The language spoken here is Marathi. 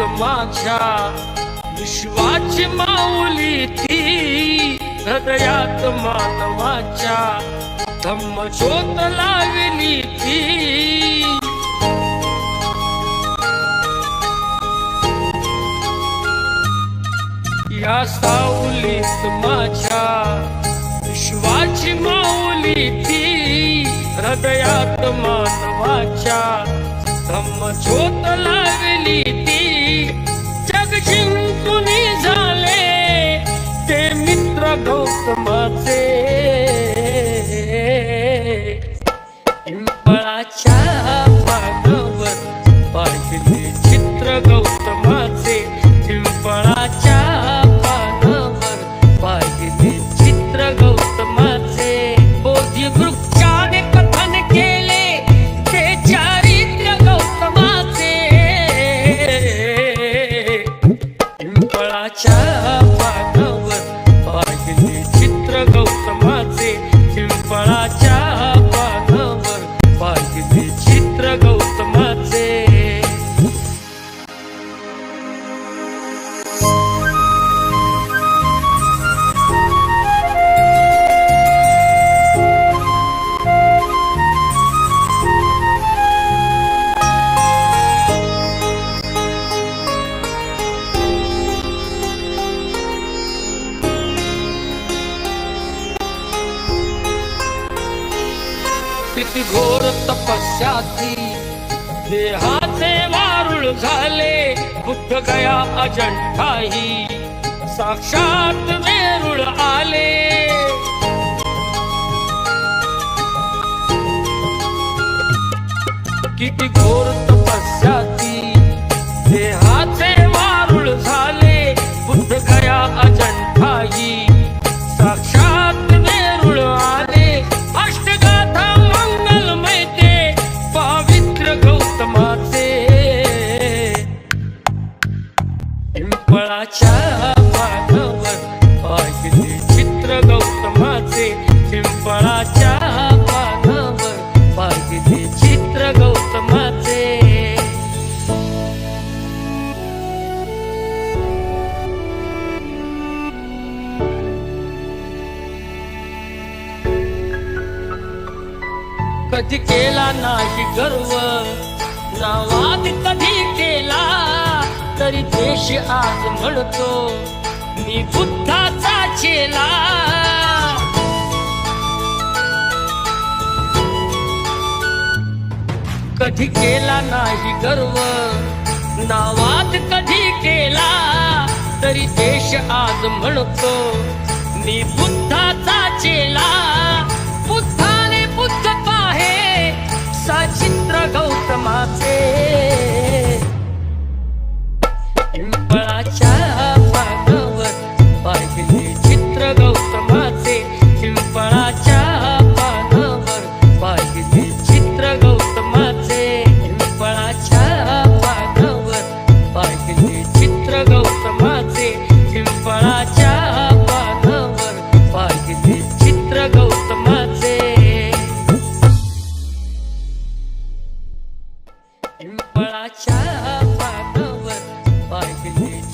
माझ्या. विश्वाची माऊली ती हृदयात मानवाच्या धम्म ज्योत लावली ती. या साऊलीत माझ्या. विश्वाची माऊली ती हृदयात मानवाच्या धम्म ज्योत लावली किती घोर तपस्याती देहाचे वारुळ झाले बुद्ध गया अजंठाही. साक्षात वेरुळ आले. किती घोर तपस्याती देहा पाहिले चित्र गौतमाचे पिंपळाच्या पानावर. पाहिले चित्र गौतमाचे. कधी केला नाही गर्व नावाद कधी केला तरी देश आज म्हणतो मी बुद्ध चेला कधी केला नाही गर्व नावात कधी केला तरी देश आज म्हणतो मी बुद्धाचा चेला. पिंपळाच्या पानावर पाहिले चित्र गौतम